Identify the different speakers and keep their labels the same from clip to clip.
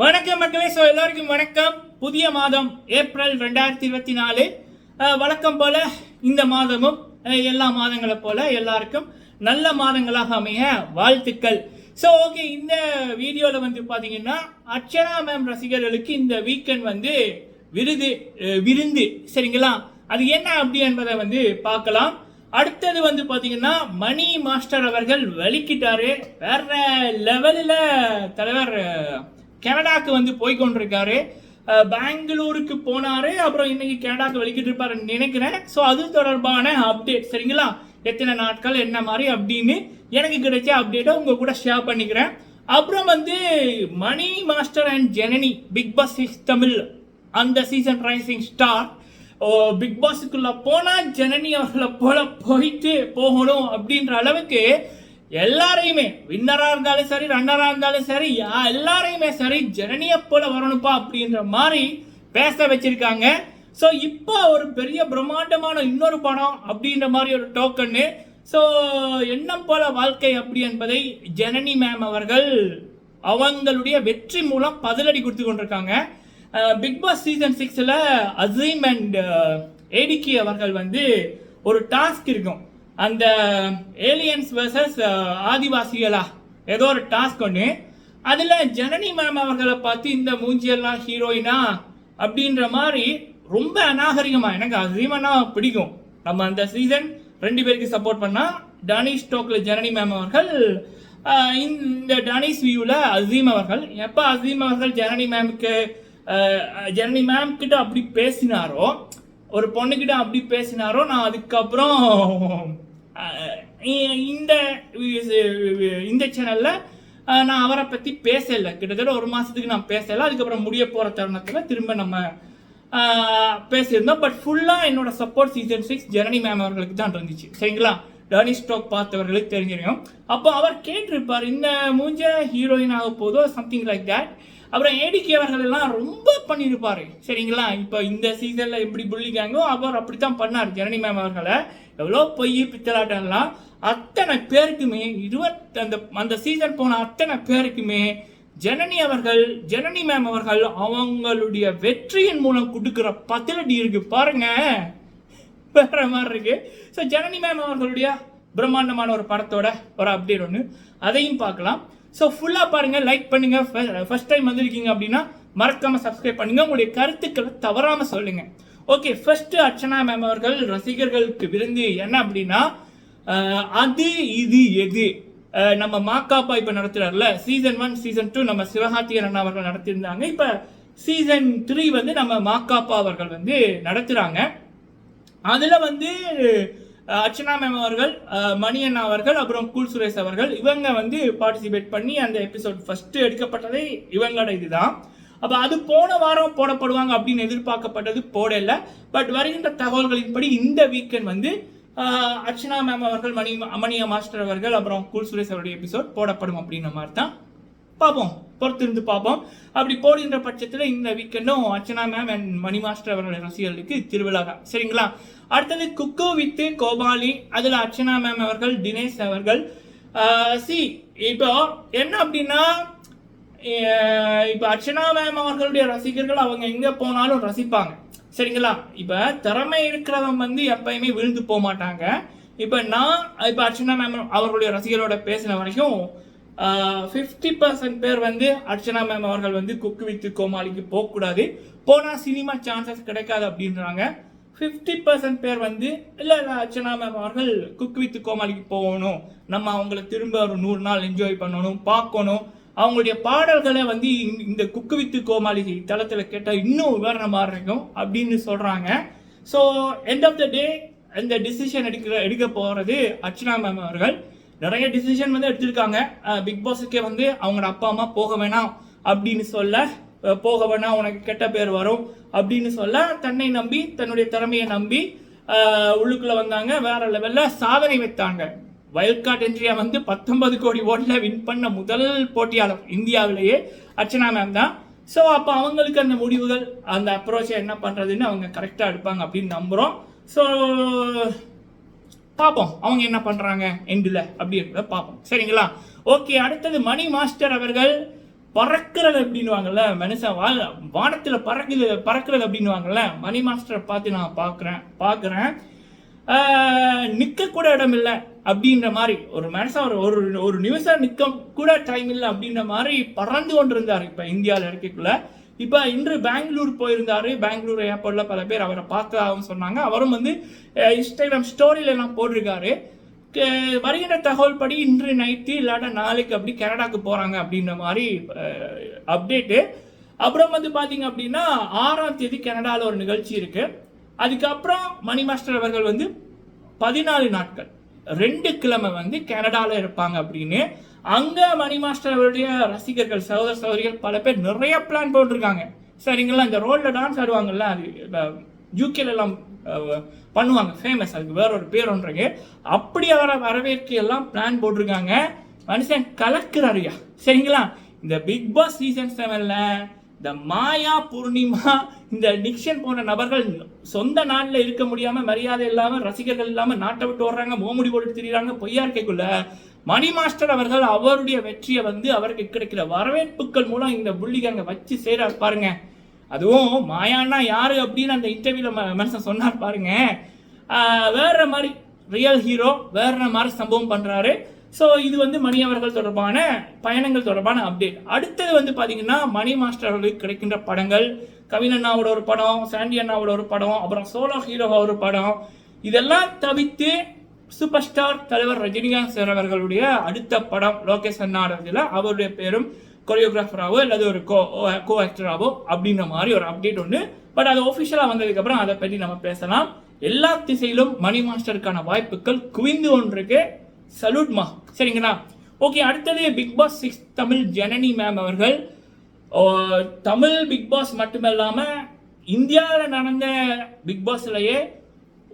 Speaker 1: வணக்கம் மக்களே. ஸோ எல்லோருக்கும் வணக்கம். புதிய மாதம் ஏப்ரல் ரெண்டாயிரத்தி இருபத்தி நாலு. வழக்கம் போல் இந்த மாதமும் எல்லா மாதங்களை போல் எல்லாருக்கும் நல்ல மாதங்களாக அமைய வாழ்த்துக்கள். ஸோ ஓகே இந்த வீடியோவில் வந்து பார்த்தீங்கன்னா அர்ச்சனா மேம் ரசிகர்களுக்கு இந்த வீக்கெண்ட் வந்து விருது விருந்து சரிங்களா? அது என்ன அப்படி என்பதை வந்து பார்க்கலாம். அடுத்தது வந்து பார்த்தீங்கன்னா மணி மாஸ்டர் அவர்கள் வலிக்கிட்டாரு. வேற லெவலில் தலைவர் கனடாக்கு வந்து போய்கொண்டிருக்காரு பெங்களூருக்கு போனாரு. அப்புறம் இன்னைக்கு கனடாக்கு வெளிக்கிட்டு இருப்பாருன்னு நினைக்கிறேன். ஸோ அது தொடர்பான அப்டேட் சரிங்களா? எத்தனை நாட்கள் என்ன மாதிரி அப்படின்னு எனக்கு கிடைச்ச அப்டேட்டை உங்கள் கூட ஷேர் பண்ணிக்கிறேன். அப்புறம் வந்து Mani master and Janani Bigg Boss is Tamil அந்த சீசன் ரைசிங் ஸ்டார் பிக் பாஸுக்குள்ளே போனால் ஜனனி அவர்களை போல போயிட்டு போகணும் அப்படின்ற அளவுக்கு எல்லாரையுமே வின்னராக இருந்தாலும் சரி ரன்னராக இருந்தாலும் சரி யா- எல்லாரையுமே சரி ஜனனியை போல வரணும்ப்பா அப்படின்ற மாதிரி பேச வச்சிருக்காங்க. ஸோ இப்போ ஒரு பெரிய பிரம்மாண்டமான இன்னொரு படம் அப்படின்ற மாதிரி ஒரு டோக்கன்னு ஸோ எண்ணம் போல வாழ்க்கை அப்படி என்பதை ஜனனி மேம் அவர்கள் அவங்களுடைய வெற்றி மூலம் பதிலடி கொடுத்து கொண்டிருக்காங்க. பிக் பாஸ் சீசன் சிக்ஸில் அசீம் அண்ட் ஏடிகி அவர்கள் வந்து ஒரு டாஸ்க் இருக்கும். அந்த ஏலியன்ஸ் வர்சஸ் uh, ஆதிவாசிகளா? ஏதோ ஒரு டாஸ்க் ஒன்று அதில் ஜனனி மேம் அவர்களை பார்த்து இந்த மூஞ்சியெல்லாம் ஹீரோயினா அப்படின்ற மாதிரி ரொம்ப அநாகரிகமாக எனக்கு அசீமனா பிடிக்கும். நம்ம அந்த சீசன் ரெண்டு பேருக்கு சப்போர்ட் பண்ணால் டானி ஸ்டோக்கில் ஜனனி மேம் அவர்கள் இந்த டானிஸ் வியூவில் அசீம் அவர்கள். எப்போ அசீம் அவர்கள் ஜனனி மேமுக்கு ஜனனி மேம் கிட்ட அப்படி பேசினாரோ ஒரு பொண்ணுக்கிட்ட அப்படி பேசினாரோ நான் அதுக்கப்புறம் இந்த இந்த சேனலில் நான் அவரை பற்றி பேசலை. கிட்டத்தட்ட ஒரு மாதத்துக்கு நான் பேசலை. அதுக்கப்புறம் முடிய போகிற தருணத்தில் திரும்ப நம்ம பேசியிருந்தோம். பட் ஃபுல்லாக என்னோட support season six Janani ma'am அவர்களுக்கு தான் இருந்துச்சு. சரிங்களா? டர்னி ஸ்டோக் பார்த்தவர்களுக்கு தெரிஞ்சிருக்கும் அப்போ அவர் கேட்டிருப்பார் இந்த மூஞ்ச ஹீரோயின் ஆக போதோ சம்திங் லைக் தேட் அப்புறம் ஏடிகே அவர்கள் எல்லாம் ரொம்ப பண்ணியிருப்பார் சரிங்களா? இப்போ இந்த சீசனில் எப்படி புள்ளிக்காங்கோ அவர் அப்படி தான் பண்ணார் ஜனனி மேம் அவர்களை. எவ்வளோ பொய் பித்தலாட்டம்லாம் அத்தனை பேருக்குமே இருபத்தி அந்த அந்த சீசன் போன அத்தனை பேருக்குமே ஜனனி அவர்கள் ஜனனி மேம் அவர்கள் அவங்களுடைய வெற்றியின் மூலம் கொடுக்குற பதிலடி இருக்கு பாருங்க. வேற மாதிரி இருக்கு. ஸோ ஜனனி மேம் அவர்களுடைய பிரம்மாண்டமான ஒரு படத்தோட ஒரு அப்டேட் ஒன்று அதையும் பார்க்கலாம். ஸோ ஃபுல்லாக பாருங்கள் லைக் பண்ணுங்கள் ஃபஸ்ட் டைம் வந்திருக்கீங்க அப்படின்னா மறக்காமல் சப்ஸ்கிரைப் பண்ணுங்கள் உங்களுடைய கருத்துக்களை தவறாமல் சொல்லுங்கள் ஓகே ஃபர்ஸ்ட் அர்ச்சனா மேம் அவர்கள் ரசிகர்களுக்கு விருந்து என்ன அப்படின்னா அது இது எது? நம்ம மாக்காப்பா இப்போ நடத்துறாருல சீசன் ஒன் சீசன் டூ நம்ம சிவகார்த்திகன் அண்ணா அவர்கள் நடத்தியிருந்தாங்க. இப்போ சீசன் த்ரீ வந்து நம்ம மாக்காப்பா அவர்கள் வந்து நடத்துகிறாங்க அதில் வந்து அர்ச்சனா மேம் அவர்கள் மணி அண்ணா அவர்கள் அப்புறம் கூல் சுரேஷ் அவர்கள் இவங்க வந்து பார்ட்டிசிபேட் பண்ணி அந்த எபிசோட் ஃபஸ்ட்டு எடுக்கப்பட்டதே இவங்களோட இதுதான். அப்போ அது போன வாரம் போடப்படுவாங்க அப்படின்னு எதிர்பார்க்கப்பட்டது போடல. பட் வருகின்ற தகவல்களின்படி இந்த வீக்கெண்ட் வந்து அர்ச்சனா மேம் அவர்கள் மணி மணியா மாஸ்டர் அவர்கள் அப்புறம் கூல் சுரேஷ் அவருடைய எபிசோட் போடப்படும் அப்படின்ற மாதிரி தான் பார்ப்போம். பொறுத்திருந்து பார்ப்போம். அப்படி போடுகின்ற பட்சத்தில் இந்த வீக்கெண்டும் Archana ma'am and Mani master அவர்களுடைய ரசிகர்களுக்கு திருவிழா சரிங்களா? அடுத்தது குக்கு வித்து கோபாலி அதில் அர்ச்சனா மேம் அவர்கள் தினேஷ் அவர்கள். சி இப்போ என்ன அப்படின்னா இப்போ அர்ச்சனா மேம் அவர்களுடைய ரசிகர்கள் அவங்க எங்கே போனாலும் ரசிப்பாங்க. சரிங்களா? இப்போ திறமை இருக்கிறவன் வந்து எப்பயுமே விழுந்து போக மாட்டாங்க. இப்போ நான் இப்போ அர்ச்சனா மேம் அவர்களுடைய ரசிகரோட பேசின வரைக்கும் ஃபிஃப்டி பர்சன்ட் பேர் வந்து அர்ச்சனா மேம் அவர்கள் வந்து குக்கு வித்து கோமாளிக்கு போகக்கூடாது. போனால் சினிமா சான்சஸ் கிடைக்காது அப்படின்றாங்க. ஃபிஃப்டி பர்சன்ட் பேர் வந்து இல்லை இல்லை அர்ச்சனா மேம் அவர்கள் குக் வித் கோமாளிக்கு போகணும். நம்ம அவங்கள திரும்ப ஒரு நூறு நாள் என்ஜாய் பண்ணணும் பார்க்கணும். அவங்களுடைய பாடல்களை வந்து இந்த- இந்த குக்கு வித்து கோமாளி தளத்தில் கேட்டால் இன்னும் உதாரண மாதிரி இருக்கும் அப்படின்னு சொல்கிறாங்க so end of the day இந்த டிசிஷன் எடுக்கிற எடுக்க போகிறது அர்ச்சனா மேம் அவர்கள். நிறைய டிசிஷன் வந்து எடுத்திருக்காங்க. பிக் பாஸுக்கே வந்து அவங்களோட அப்பா அம்மா போக வேணாம் அப்படின்னு சொல்ல போக வேணாம் உனக்கு கெட்ட பேர் வரும் அப்படின்னு சொல்ல தன்னை நம்பி தன்னுடைய திறமையை நம்பி உள்ளுக்குள்ளே வந்தாங்க. வேற லெவலில் சாதனை வைத்தாங்க. வைல்ட் கார்டு என்ட்ரியா வந்து பத்தொன்பது கோடி ஓட்டில் வின் பண்ண முதல் போட்டியாளர் இந்தியாவிலேயே அர்ச்சனா மேம் தான். ஸோ அப்போ அவங்களுக்கு அந்த முடிவுகள் அந்த அப்ரோச்சை என்ன பண்ணுறதுன்னு அவங்க கரெக்டாக எடுப்பாங்க அப்படின்னு நம்புகிறோம் ஸோ பார்ப்போம். அவங்க என்ன பண்ணுறாங்க எண்டில் அப்படின்றத பார்ப்போம். சரிங்களா? ஓகே அடுத்தது மணி மாஸ்டர் அவர்கள் பறக்கிறது அப்படின்வாங்கல்ல மனுஷன் வா வானத்தில் பறக்குது பறக்கிறது அப்படின்வாங்கல்ல மணி மாஸ்டரை பார்த்து நான் பார்க்குறேன் பார்க்குறேன். நிற்கக்கூட இடம் இல்லை அப்படின்ற மாதிரி. ஒரு மனுஷன் ஒரு ஒரு ஒரு நிமிஷம் நிற்க கூட டைம் இல்லை அப்படின்ற மாதிரி பறந்து கொண்டிருந்தார் இப்போ இந்தியாவில் இருக்கக்குள்ள. இப்போ இன்று பெங்களூர் போயிருந்தார். பெங்களூர் ஏர்போர்ட்டில் பல பேர் அவரை பார்த்ததாகவும் சொன்னாங்க. அவரும் வந்து இன்ஸ்டாகிராம் ஸ்டோரியில எல்லாம் போட்டிருக்காரு. வருகின்ற தகவல் படி இன்று நைட்டு இல்லாட்ட நாளைக்கு அப்படி கனடாக்கு போகிறாங்க அப்படின்ற மாதிரி அப்டேட்டு அப்புறம் வந்து பார்த்தீங்க அப்படின்னா ஆறாம் தேதி கனடாவில் ஒரு நிகழ்ச்சி இருக்குது அதுக்கப்புறம் மணி மாஸ்டர் அவர்கள் வந்து பதினாலு நாட்கள். ரெண்டு கிழமை வந்து கனடாவில் இருப்பாங்க அப்படின்னு. அங்கே மணி மாஸ்டர் அவருடைய ரசிகர்கள் சகோதர சகோதரிகள் பல பேர் நிறைய பிளான் போட்டிருக்காங்க. சரிங்களா இந்த ரோலில் டான்ஸ் ஆடுவாங்கல்ல அது யூகேல எல்லாம் பண்ணுவாங்க ஃபேமஸ் அதுக்கு வேற ஒரு பேர் ஒன்றுங்க. அப்படி அவரை வரவேற்க எல்லாம் பிளான் போட்டிருக்காங்க. மனுஷன் கலக்கிறாருயா சரிங்களா? இந்த பிக் பாஸ் சீசன் செவன்ல இந்த மாயா பூர்ணிமா இந்த நிக்ஷன் போன்ற நபர்கள் சொந்த நாட்டில் இருக்க முடியாமல் மரியாதை இல்லாமல் ரசிகர்கள் இல்லாமல் நாட்டை விட்டு வர்றாங்க மோமுடி போட்டு திரியிறாங்க பொய்யார்க்கைக்குள்ள மணி மாஸ்டர் அவர்கள் அவருடைய வெற்றியை வந்து அவருக்கு கிடைக்கிற வரவேற்புகள் மூலம் இந்த புள்ளிகங்க வச்சு செய்கிறார் பாருங்க. அதுவும் மாயான்னா யாரு அப்படின்னு அந்த இன்டர்வியூல மனுஷன் சொன்னார் பாருங்க. வேற மாதிரி ரியல் ஹீரோ வேற மாதிரி சம்பவம் பண்றாரு. ஸோ இது வந்து மணி அவர்கள் தொடர்பான பயணங்கள் தொடர்பான அப்டேட் அடுத்தது வந்து பார்த்தீங்கன்னா மணி மாஸ்டர் அவர்களுக்கு கிடைக்கின்ற படங்கள். கவின் அண்ணாவோட ஒரு படம் சாண்டி அண்ணாவோட ஒரு படம் அப்புறம் சோலோ ஹீரோவா ஒரு படம். இதெல்லாம் தவிர்த்து சூப்பர் ஸ்டார் தலைவர் ரஜினிகாந்த் சார் அவர்களுடைய அடுத்த படம் லோகேஷ் அண்ணாடத்தில் அவருடைய பேரும் கொரியோகிராஃபராகவோ அல்லது ஒரு கோ கோ ஆக்டராகவோ அப்படின்ற மாதிரி ஒரு அப்டேட் ஒன்று பட் அது ஒஃபிஷியலாக வந்ததுக்கப்புறம் அதை பற்றி நம்ம பேசலாம். எல்லா திசையிலும் மணி மாஸ்டருக்கான வாய்ப்புகள் குவிந்து ஒன்றுக்கு சல்யூட்மா சரிங்களா? ஓகே அடுத்தது Bigg Boss six Tamil Janani ma'am அவர்கள். தமிழ் பிக் பாஸ் மட்டுமல்லாமல் இந்தியாவில் நடந்த பிக் பாஸ்லயே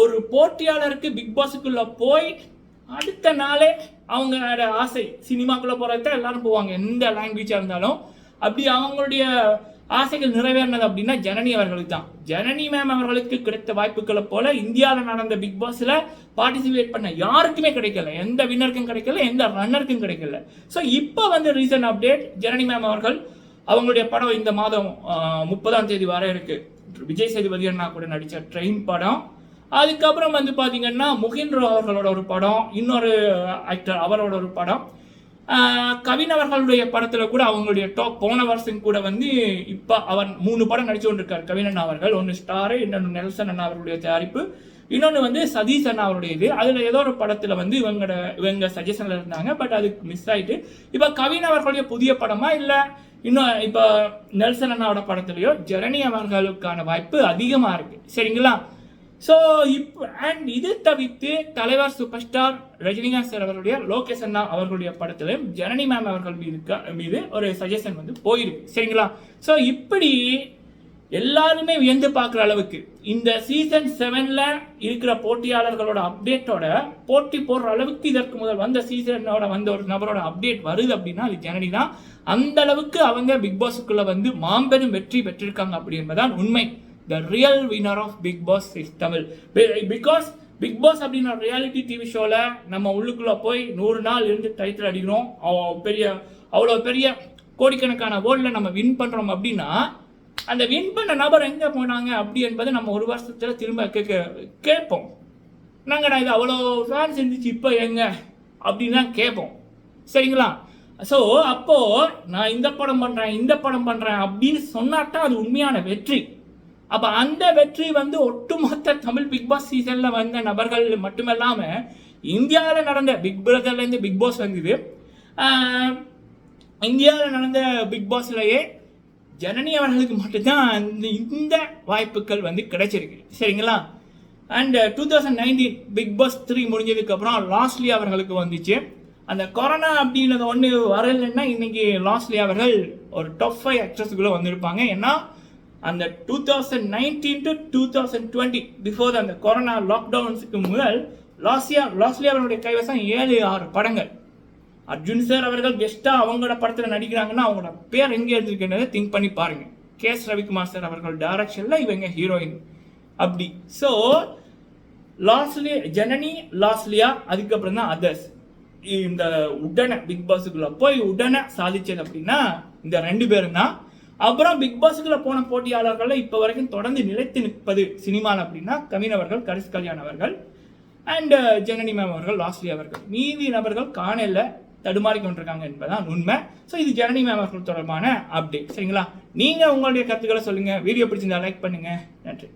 Speaker 1: ஒரு போட்டியாளருக்கு பிக் பாஸுக்குள்ளே போய் அடுத்த நாளே அவங்களோட ஆசை. சினிமாக்குள்ளே போகிறத எல்லாரும் போவாங்க. எந்த லாங்குவேஜாக இருந்தாலும். அப்படி அவங்களுடைய ஆசைகள் நிறைவேறினது அப்படின்னா ஜனனி அவர்களுக்கு தான். ஜனனி மேம் அவர்களுக்கு கிடைத்த வாய்ப்புகளை போல இந்தியாவில் நடந்த பிக் பாஸ்ல பார்ட்டிசிபேட் பண்ண யாருக்குமே கிடைக்கல. எந்த வின்னருக்கும் கிடைக்கல எந்த ரன்னருக்கும் கிடைக்கல. ஸோ இப்போ வந்து ரீசன்ட் அப்டேட் ஜனனி மேம் அவர்கள் அவங்களுடைய படம் இந்த மாதம் முப்பதாம் தேதி வர இருக்கு. விஜய் சேதுபதி அண்ணா கூட நடித்த ட்ரெயின் படம். அதுக்கப்புறம் வந்து பார்த்தீங்கன்னா முகின் அவர்களோட ஒரு படம் இன்னொரு ஆக்டர் அவரோட ஒரு படம். கவின் அவர்களுடைய படத்தில் கூட அவங்களுடைய டாப் போன வருஷம் கூட வந்து இப்போ அவர் மூணு படம் நடிச்சு கொண்டிருக்கார். கவின் அண்ணா அவர்கள் ஒன்று ஸ்டாரு இன்னொன்று நெல்சன் அண்ணா அவர்களுடைய தயாரிப்பு. இன்னொன்று வந்து சதீஷ் அண்ணா அவருடைய இது. அதில் ஏதோ ஒரு படத்தில் வந்து இவங்களோட இவங்க சஜஷனில் இருந்தாங்க பட் அதுக்கு மிஸ் ஆகிட்டு இப்போ கவின் அவர்களுடைய புதிய படமா இல்லை இன்னும் இப்போ நெல்சன் அண்ணாவோட படத்துலையோ? ஜெரணி அவர்களுக்கான வாய்ப்பு அதிகமாக இருக்குது சரிங்களா? ஸோ இப்போ அண்ட் இது தவிர்த்து தலைவர் சூப்பர் ஸ்டார் ரஜினிகாந்த் சார் அவர்களுடைய லோகேஷ் அண்ணா அவர்களுடைய படத்திலும் ஜனனி மேம் அவர்கள் மீது மீது ஒரு சஜஷன் வந்து போயிருக்கு. சரிங்களா? ஸோ இப்படி எல்லாருமே வியந்து பார்க்குற அளவுக்கு இந்த சீசன் செவனில் இருக்கிற போட்டியாளர்களோட அப்டேட்டோட போட்டி போடுற அளவுக்கு இதற்கு முதல் வந்த சீசனோட வந்த ஒரு நபரோட அப்டேட் வருது அப்படின்னா அது ஜனனி தான். அந்த அளவுக்கு அவங்க பிக் பாஸுக்குள்ள வந்து மாம்பெரும் வெற்றி பெற்றிருக்காங்க அப்படி என்பதுதான் உண்மை. The real winner of Bigg Boss is Tamil because Bigg Boss அப்படின்ற ரியாலிட்டி டிவி ஷோவில் நம்ம உள்ளுக்குள்ளே போய் நூறு நாள் இருந்து டைட்டில் அடிக்கிறோம். அவ்வளோ பெரிய அவ்வளோ பெரிய கோடிக்கணக்கான வேர்ல்டில் நம்ம வின் பண்ணுறோம் அப்படின்னா அந்த வின் பண்ண நபர் எங்கே போனாங்க அப்படி என்பதை நம்ம ஒரு வருஷத்தில் திரும்ப கேட்க கேட்போம். நாங்கடா இது அவ்வளோ ஃபேன்ஸ் இருந்துச்சு இப்போ எங்க? அப்படின்னு தான் கேட்போம். சரிங்களா? ஸோ அப்போது நான் இந்த படம் பண்ணுறேன் இந்த படம் பண்ணுறேன் அப்படின்னு சொன்னாட்டா அது உண்மையான வெற்றி. அப்ப அந்த வெற்றி வந்து ஒட்டுமொத்த தமிழ் பிக் பாஸ் சீசன்ல வந்த நபர்கள் மட்டுமல்லாம இந்தியாவில் நடந்த பிக் பிரதர்ல இருந்து பிக் பாஸ் வந்தது. இந்தியாவில் நடந்த பிக் பாஸ்லயே ஜனனி அவர்களுக்கு மட்டும்தான் அந்த இந்த வாய்ப்புகள் வந்து கிடைச்சிருக்கு. சரிங்களா? And two thousand nineteen Bigg Boss three முடிஞ்சதுக்கப்புறம் லாஸ்ட்லி அவர்களுக்கு வந்துச்சு. அந்த கொரோனா அப்படின்றது ஒன்று வரலைன்னா இன்னைக்கு லாஸ்ட்லி அவர்கள் ஒரு டாப் ஃபைவ் ஆக்ட்ரஸுக்குள்ளே வந்திருப்பாங்க. ஏன்னா அந்த two thousand nineteen to two thousand twenty before அந்த கொரோனா லாக்டவுன்ஸுக்கு முதல் லாஸ்லியா லாஸ்லி அவருடைய கைவசம் ஏழு ஆறு படங்கள். அர்ஜுன் சார் அவர்கள் பெஸ்ட்டாக அவங்களோட படத்தில் நடிக்கிறாங்கன்னா அவங்களோட பேர் எங்கே எழுதிருக்குன்றதை திங்க் பண்ணி பாருங்கள் கே எஸ் ரவிக்குமார் சார் அவர்கள் டைரக்ஷனில் இவங்க ஹீரோயின் அப்படி. ஸோ லாஸ்ட்லி ஜனனி லாஸ்லியா அதுக்கப்புறம் தான் அதர்ஸ் இந்த உடனே பிக் பாஸுக்குள்ளே போய் உடனே சாதிச்சது அப்படின்னா இந்த ரெண்டு பேரும் தான் அப்புறம் பிக் பாஸுக்குள்ள போன போட்டியாளர்கள் இப்போ வரைக்கும் தொடர்ந்து நிலைத்து நிற்பது சினிமாவில் அப்படின்னா கவின் அவர்கள் கரிஸ் கல்யாண் அவர்கள் அண்ட் uh, ஜனனி மேம் அவர்கள் லாஸ்லி அவர்கள். மீதி நபர்கள் காணல தடுமாறி கொண்டிருக்காங்க என்பதுதான் உண்மை. ஸோ இது ஜனனி மேம் அவர்கள் தொடர்பான அப்டேட் சரிங்களா? நீங்கள் உங்களுடைய கருத்துக்களை சொல்லுங்கள் வீடியோ பிடிச்சிருந்தா லைக் பண்ணுங்கள் நன்றி.